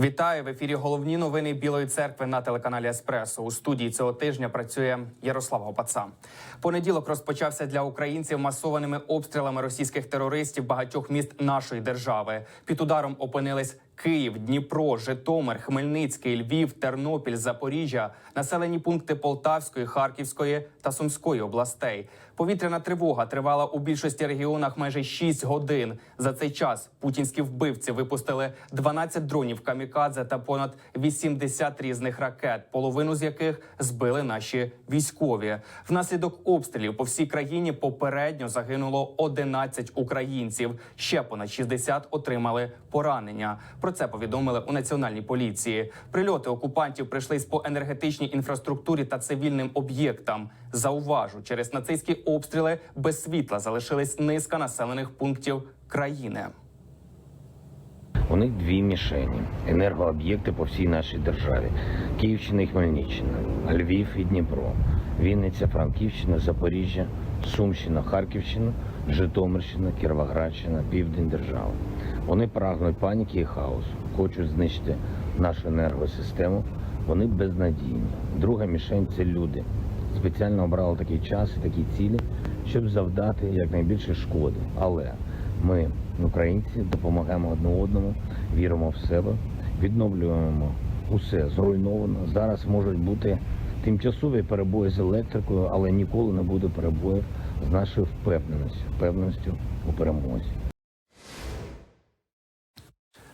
Вітаю в ефірі. Головні новини Білої церкви на телеканалі Еспресо. У студії цього тижня працює Ярослав Гопаца. Понеділок розпочався для українців масованими обстрілами російських терористів багатьох міст нашої держави. Під ударом опинились Київ, Дніпро, Житомир, Хмельницький, Львів, Тернопіль, Запоріжжя, населені пункти Полтавської, Харківської та Сумської областей. Повітряна тривога тривала у більшості регіонах майже 6 годин. За цей час путінські вбивці випустили 12 дронів камікадзе та понад 80 різних ракет, половину з яких збили наші військові. Внаслідок обстрілів по всій країні попередньо загинуло 11 українців. Ще понад 60 отримали поранення. Про це повідомили у національній поліції. Прильоти окупантів прийшлись по енергетичній інфраструктурі та цивільним об'єктам. Зауважу, через нацистські обстріли без світла залишились низка населених пунктів країни. У них дві мішені енергооб'єкти по всій нашій державі: Київщина і Хмельниччина, Львів і Дніпро, Вінниця, Франківщина, Запоріжжя, Сумщина, Харківщина, Житомирщина, Кіровоградщина, Південь держави. Вони прагнуть паніки і хаосу, хочуть знищити нашу енергосистему. Вони безнадійні. Друга мішень це люди. Спеціально обрали такий час і такі цілі, щоб завдати якнайбільше шкоди. Але ми, українці, допомагаємо одне одному, віримо в себе, відновлюємо усе зруйновано. Зараз можуть бути тимчасові перебої з електрикою, але ніколи не буде перебоїв з нашою впевненістю, впевненістю у перемозі.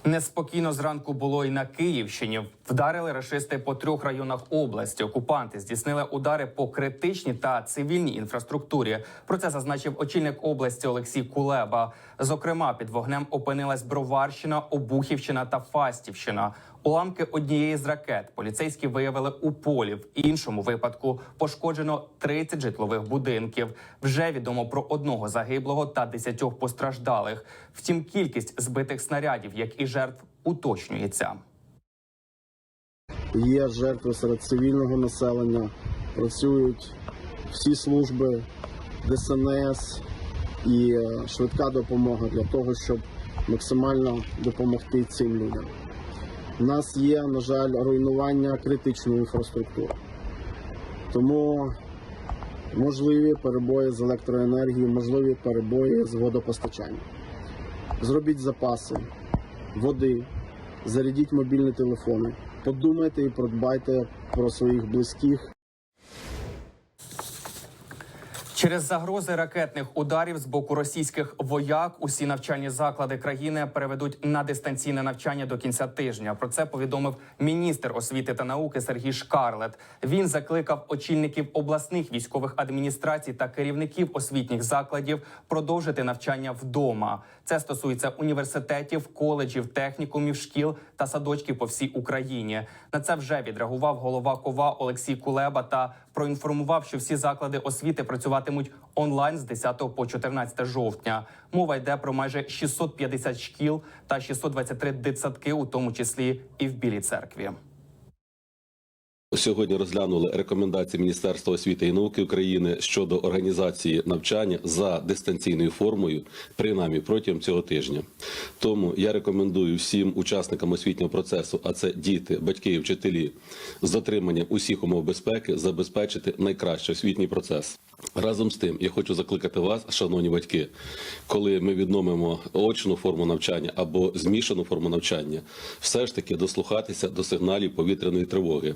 Неспокійно зранку було і на Київщині. Вдарили рашисти по трьох районах області. Окупанти здійснили удари по критичній та цивільній інфраструктурі. Про це зазначив очільник області Олексій Кулеба. Зокрема, під вогнем опинилась Броварщина, Обухівщина та Фастівщина. Уламки однієї з ракет поліцейські виявили у полі. В іншому випадку пошкоджено 30 житлових будинків. Вже відомо про одного загиблого та 10 постраждалих. Втім, кількість збитих снарядів, як і жертв, уточнюється. Є жертви серед цивільного населення, працюють всі служби ДСНС і е, швидка допомога для того, щоб максимально допомогти цим людям. У нас є, на жаль, руйнування критичної інфраструктури. Тому можливі перебої з електроенергією, можливі перебої з водопостачанням. Зробіть запаси води, зарядіть мобільні телефони, подумайте і продбайте про своїх близьких. Через загрози ракетних ударів з боку російських вояк усі навчальні заклади країни переведуть на дистанційне навчання до кінця тижня. Про це повідомив міністр освіти та науки Сергій Шкарлет. Він закликав очільників обласних військових адміністрацій та керівників освітніх закладів продовжити навчання вдома. Це стосується університетів, коледжів, технікумів, шкіл та садочків по всій Україні. На це вже відреагував голова КОВА Олексій Кулеба та проінформував, що всі заклади освіти працюватимуть онлайн з 10 по 14 жовтня. Мова йде про майже 650 шкіл та 623 дитсадки, у тому числі і в Білій церкві. Сьогодні розглянули рекомендації Міністерства освіти і науки України щодо організації навчання за дистанційною формою, принаймні протягом цього тижня. Тому я рекомендую всім учасникам освітнього процесу, а це діти, батьки і вчителі, з дотриманням усіх умов безпеки забезпечити найкращий освітній процес. Разом з тим, я хочу закликати вас, шановні батьки, коли ми відновимо очну форму навчання або змішану форму навчання, все ж таки дослухатися до сигналів повітряної тривоги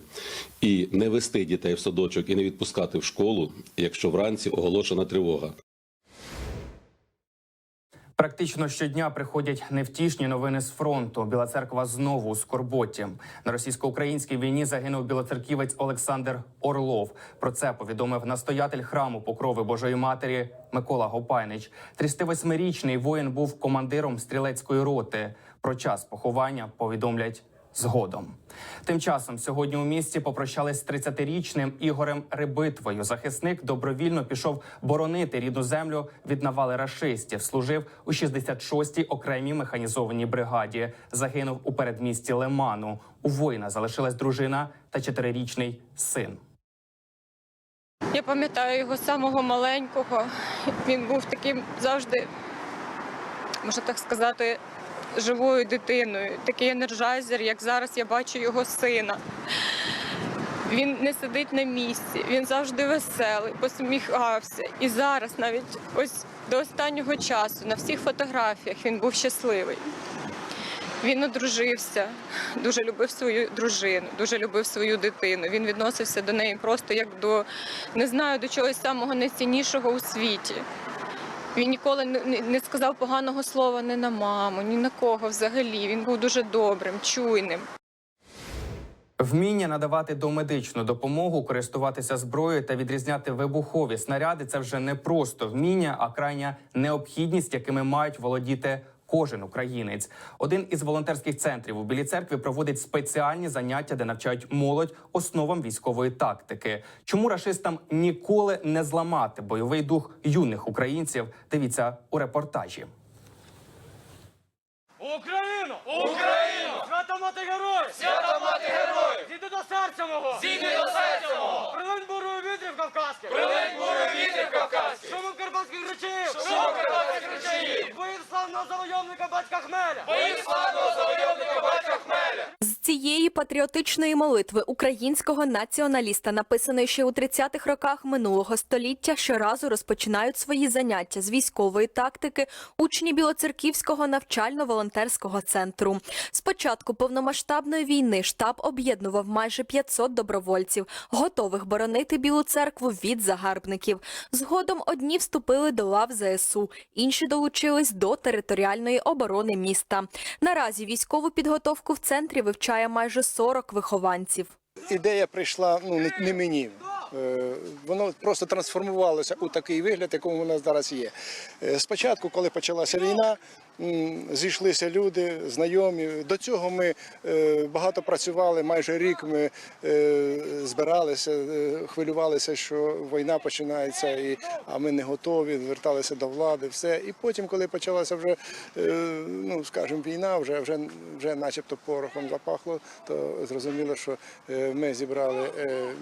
і не вести дітей в садочок і не відпускати в школу, якщо вранці оголошена тривога. Практично щодня приходять невтішні новини з фронту. Біла церква знову у скорботі. На російсько-українській війні загинув білоцерківець Олександр Орлов. Про це повідомив настоятель храму Покрови Божої Матері Микола Гопайнич. 38-річний воїн був командиром стрілецької роти. Про час поховання повідомлять згодом. Тим часом сьогодні у місті попрощались з 30-річним Ігорем Рибитвою. Захисник добровільно пішов боронити рідну землю від навали рашистів. Служив у 66-й окремій механізованій бригаді. Загинув у передмісті Лиману. У воїна залишилась дружина та чотирирічний син. Я пам'ятаю його самого маленького. Він був таким завжди, можна так сказати, живою дитиною. Такий енерджайзер, як зараз я бачу його сина. Він не сидить на місці, він завжди веселий, посміхався. І зараз, навіть ось до останнього часу, на всіх фотографіях він був щасливий. Він одружився, дуже любив свою дружину, дуже любив свою дитину. Він відносився до неї просто як до не знаю до чогось самого найціннішого у світі. Він ніколи не- не не сказав поганого слова ні на маму, ні на кого взагалі. Він був дуже добрим, чуйним. Вміння надавати домедичну допомогу, користуватися зброєю та відрізняти вибухові снаряди це вже не просто вміння, а крайня необхідність, якими мають володіти кожен українець. Один із волонтерських центрів у Білій церкві проводить спеціальні заняття, де навчають молодь основам військової тактики. Чому рашистам ніколи не зламати бойовий дух юних українців? Дивіться у репортажі. Україну! Україну! Свята мати героїв! Свята мати героїв! Зійди до серця мого! Зійди до серця мого! Прилинь бурою вітрів кавказьких! Прилинь бурою вітрів кавказьких! Шумом карпатських речів! Шумом карпатських речів! Славного завойовника батька Хмеля! Боїв славного завойовника батька цієї патріотичної молитви українського націоналіста, написаної ще у 30-х роках минулого століття, щоразу розпочинають свої заняття з військової тактики учні Білоцерківського навчально-волонтерського центру. З початку повномасштабної війни штаб об'єднував майже 500 добровольців, готових боронити Білу церкву від загарбників. Згодом одні вступили до лав ЗСУ, інші долучились до територіальної оборони міста. Наразі військову підготовку в центрі вивчає майже 40 вихованців. ідея прийшла ну не, мені. Е, Воно просто трансформувалося у такий вигляд, якому вона зараз є. Е, Спочатку, коли почалася війна, зійшлися люди, знайомі. До цього ми е, багато працювали. Майже рік ми е, збиралися, е, хвилювалися, що війна починається, а ми не готові, зверталися до влади, все. І потім, коли почалася вже, ну скажімо, війна, вже вже, вже начебто порохом запахло, то зрозуміло, що ми зібрали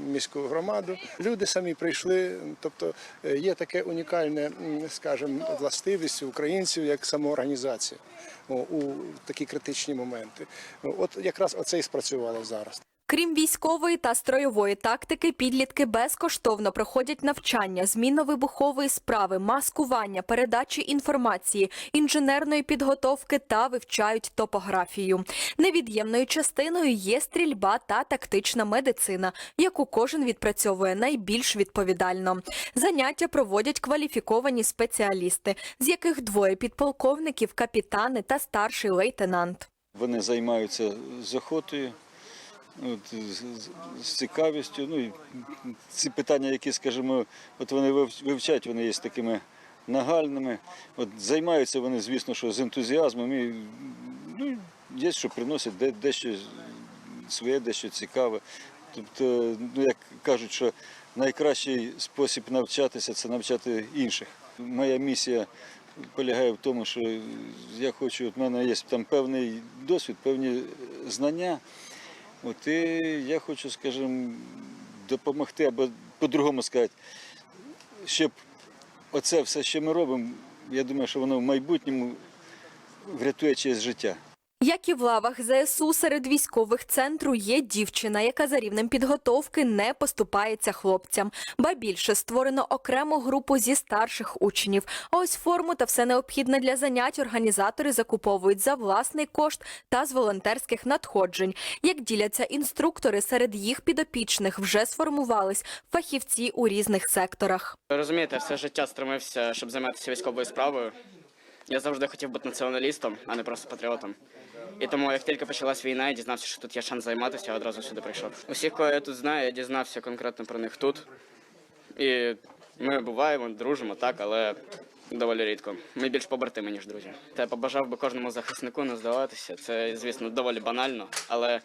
міську громаду. Люди самі прийшли. Тобто є таке унікальне, скажімо, властивість українців як самоорганізація о, у такі критичні моменти. От якраз оце і спрацювало зараз. Крім військової та стройової тактики, підлітки безкоштовно проходять навчання, змінно-вибухової справи, маскування, передачі інформації, інженерної підготовки та вивчають топографію. Невід'ємною частиною є стрільба та тактична медицина, яку кожен відпрацьовує найбільш відповідально. Заняття проводять кваліфіковані спеціалісти, з яких двоє підполковників, капітани та старший лейтенант. Вони займаються з охотою, от, з, з- цікавістю. Ну, і ці питання, які, скажімо, от вони вив- вивчають, вони є такими нагальними. От, займаються вони, звісно, що з ентузіазмом. І, ну, є, що приносять де, дещо своє, дещо цікаве. Тобто, ну, як кажуть, що найкращий спосіб навчатися це навчати інших. Моя місія полягає в тому, що я хочу, от в мене є там певний досвід, певні знання. От і я хочу, скажімо, допомогти, або по-другому сказати, щоб оце все, що ми робимо, я думаю, що воно в майбутньому врятує чиєсь життя. Як і в лавах ЗСУ серед військових центру є дівчина, яка за рівнем підготовки не поступається хлопцям. Ба більше створено окрему групу зі старших учнів. А ось форму та все необхідне для занять організатори закуповують за власний кошт та з волонтерських надходжень. Як діляться інструктори, серед їх підопічних вже сформувались фахівці у різних секторах. Розумієте, все життя стремився, щоб займатися військовою справою. Я завжди хотів бути націоналістом, а не просто патріотом. І тому, як тільки почалась війна, я дізнався, що тут є шанс займатися, я одразу сюди прийшов. Усіх, кого я тут знаю, я дізнався конкретно про них тут. І ми буваємо, дружимо, так, але доволі рідко. Ми більш побратими, ніж друзі. Та я побажав би кожному захиснику не здаватися. Це, звісно, доволі банально, але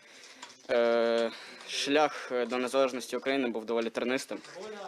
е, шлях до незалежності України був доволі тернистим.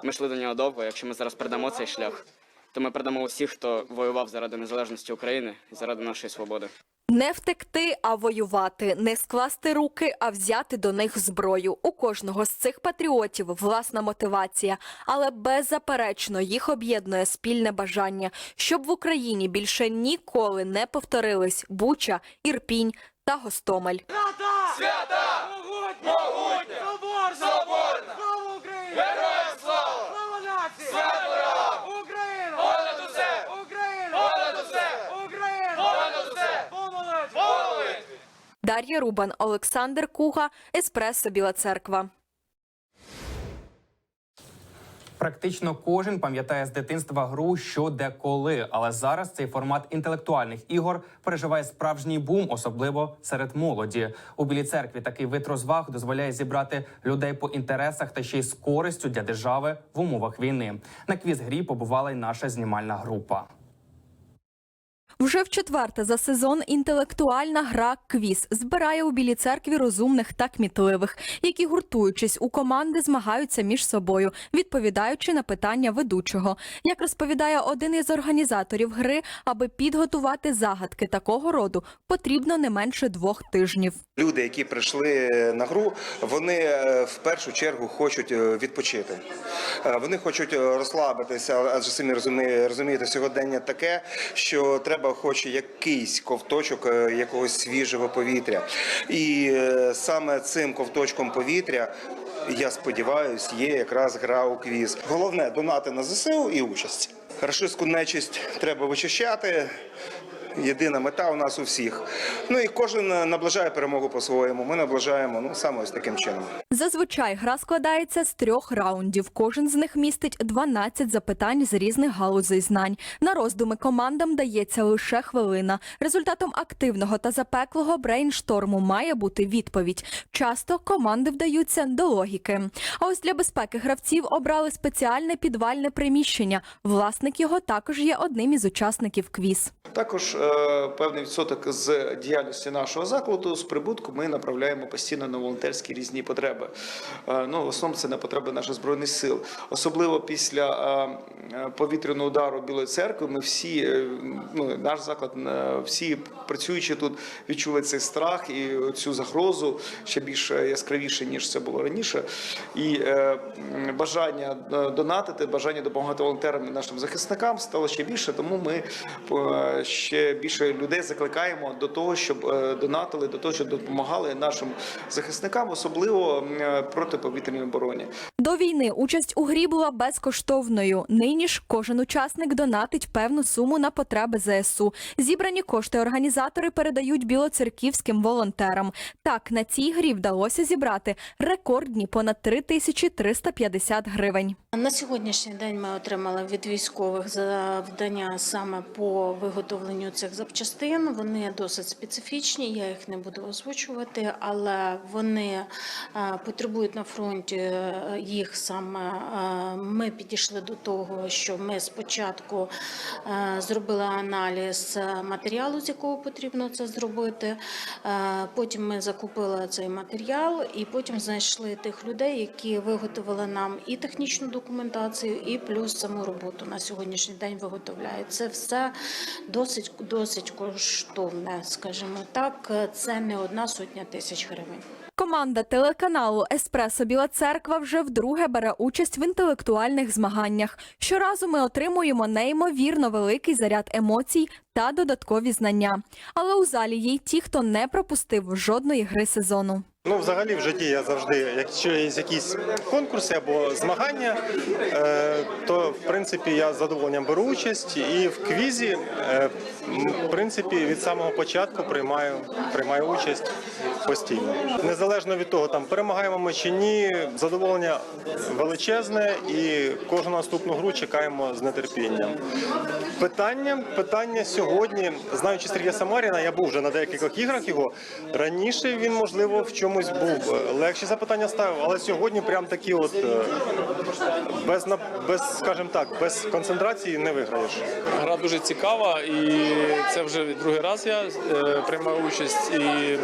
Ми йшли до нього довго. Якщо ми зараз передамо цей шлях, то ми передамо усіх, хто воював заради незалежності України і заради нашої свободи. Не втекти, а воювати, не скласти руки, а взяти до них зброю. У кожного з цих патріотів власна мотивація, але беззаперечно їх об'єднує спільне бажання, щоб в Україні більше ніколи не повторились Буча, Ірпінь та Гостомель. Свята! Свята! Могутня! Могутня! Соборна! Соборна! Слава Україні! Героям слава! Слава нації! Слава ворогам! Україна! Понад усе! Україна! Понад усе! Україна! Понад усе! Помолитві! Помолитві! Дар'я Рубан, Олександр Куга, Еспресо Біла Церква. Практично кожен пам'ятає з дитинства гру що де коли, але зараз цей формат інтелектуальних ігор переживає справжній бум, особливо серед молоді. У білій церкві такий вид розваг дозволяє зібрати людей по інтересах та ще й з користю для держави в умовах війни. На квіз грі побувала й наша знімальна група. Вже в четверте за сезон інтелектуальна гра квіз збирає у білій церкві розумних та кмітливих, які гуртуючись у команди змагаються між собою, відповідаючи на питання ведучого. Як розповідає один із організаторів гри, аби підготувати загадки такого роду, потрібно не менше двох тижнів. Люди, які прийшли на гру, вони е, в першу чергу хочуть е, відпочити. Е, Вони хочуть розслабитися, адже самі розумі- розумієте, сьогодення таке, що треба хоч якийсь ковточок е, якогось свіжого повітря. І е, саме цим ковточком повітря. Я сподіваюся, є якраз гра у квіз. Головне донати на ЗСУ і участь. Рашистську нечисть треба вичищати. Єдина мета у нас у всіх. Ну і кожен е, наближає перемогу по-своєму. Ми наближаємо ну саме ось таким чином. Зазвичай гра складається з трьох раундів. Кожен з них містить 12 запитань з різних галузей знань. На роздуми командам дається лише хвилина. Результатом активного та запеклого брейншторму має бути відповідь. Часто команди вдаються до логіки. А ось для безпеки гравців обрали спеціальне підвальне приміщення. Власник його також є одним із учасників квіз. Також е, певний відсоток з діяльності нашого закладу з прибутку ми направляємо постійно на волонтерські різні потреби. Е, ну, в основному це на потреби наших збройних сил. Особливо після е, е, повітряного удару Білої церкви. Ми всі, е, ну наш заклад, е, всі працюючи тут, відчули цей страх і цю загрозу ще більш яскравіше ніж це було раніше. І е, бажання е, донатити, бажання допомагати волонтерам і нашим захисникам стало ще більше. Тому ми е, ще більше людей закликаємо до того, щоб е, донатили, до того, щоб допомагали нашим захисникам, особливо е, протиповітряній обороні. До війни участь у грі була безкоштовною. Нині ж кожен учасник донатить певну суму на потреби ЗСУ. Зібрані кошти організатори передають білоцерківським волонтерам. Так на цій грі вдалося зібрати рекордні понад 3350 гривень. На сьогоднішній день ми отримали від військових завдання саме по виготовленню цих запчастин. Вони досить специфічні, я їх не буду озвучувати, але вони е, потребують на фронті е, їх саме. е, Ми підійшли до того, що ми спочатку зробили аналіз матеріалу, з якого потрібно це зробити. Потім ми закупили цей матеріал і потім знайшли тих людей, які виготовили нам і технічну документацію, і плюс саму роботу на сьогоднішній день виготовляють. Це все досить досить коштовне, скажімо так. Це не одна сотня тисяч гривень. Команда телеканалу Еспресо Біла Церква вже вдруге бере участь в інтелектуальних змаганнях. Щоразу ми отримуємо неймовірно великий заряд емоцій та додаткові знання. Але у залі є й ті, хто не пропустив жодної гри сезону. Ну, взагалі в житті я завжди, якщо є якісь конкурси або змагання, е, то в принципі я з задоволенням беру участь і в квізі, е, в принципі, від самого початку приймаю, приймаю участь постійно. Незалежно від того, там перемагаємо ми чи ні, задоволення величезне і кожну наступну гру чекаємо з нетерпінням. Питання, питання сьогодні, знаючи Сергія Самаріна, я був вже на деяких іграх його. Раніше він, можливо, в чомусь був е, легші запитання ставив, але сьогодні прям такі от е, без, на- без, скажімо так, без концентрації не виграєш. Гра дуже цікава, і це вже другий раз я е, приймаю участь. І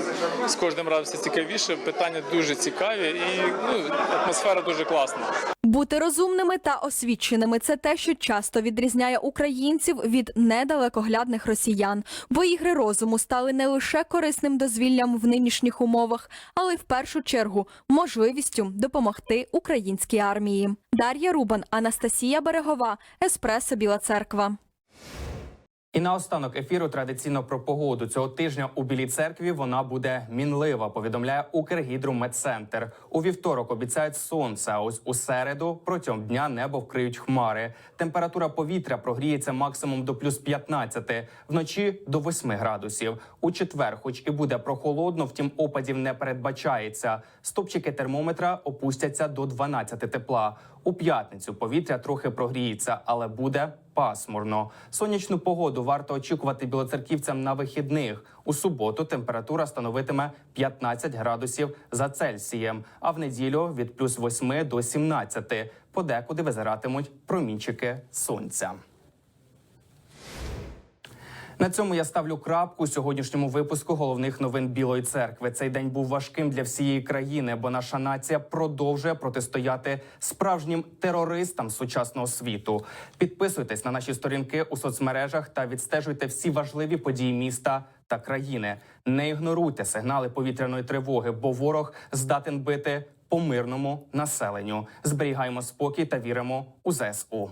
з кожним разом все цікавіше. Питання дуже цікаві, і ну, атмосфера дуже класна. Бути розумними та освіченими це те, що часто відрізняє українців від недалекоглядних нещадних росіян, бо ігри розуму стали не лише корисним дозвіллям в нинішніх умовах, але й в першу чергу можливістю допомогти українській армії. Дар'я Рубан, Анастасія Берегова, Еспресо Біла Церква. І наостанок ефіру традиційно про погоду цього тижня у Білій церкві вона буде мінлива. Повідомляє Укргідрометцентр. У вівторок обіцяють сонце. А ось у середу протягом дня небо вкриють хмари. Температура повітря прогріється максимум до плюс 15, вночі до 8 градусів. У четвер, хоч і буде прохолодно, втім опадів не передбачається. Стопчики термометра опустяться до 12 тепла. У п'ятницю повітря трохи прогріється, але буде пасмурно. Сонячну погоду варто очікувати білоцерківцям на вихідних. У суботу температура становитиме 15 градусів за Цельсієм, а в неділю від плюс 8 до 17. Подекуди визиратимуть промінчики сонця. На цьому я ставлю крапку у сьогоднішньому випуску головних новин Білої церкви. Цей день був важким для всієї країни, бо наша нація продовжує протистояти справжнім терористам сучасного світу. Підписуйтесь на наші сторінки у соцмережах та відстежуйте всі важливі події міста та країни. Не ігноруйте сигнали повітряної тривоги, бо ворог здатен бити по мирному населенню. Зберігаємо спокій та віримо у ЗСУ.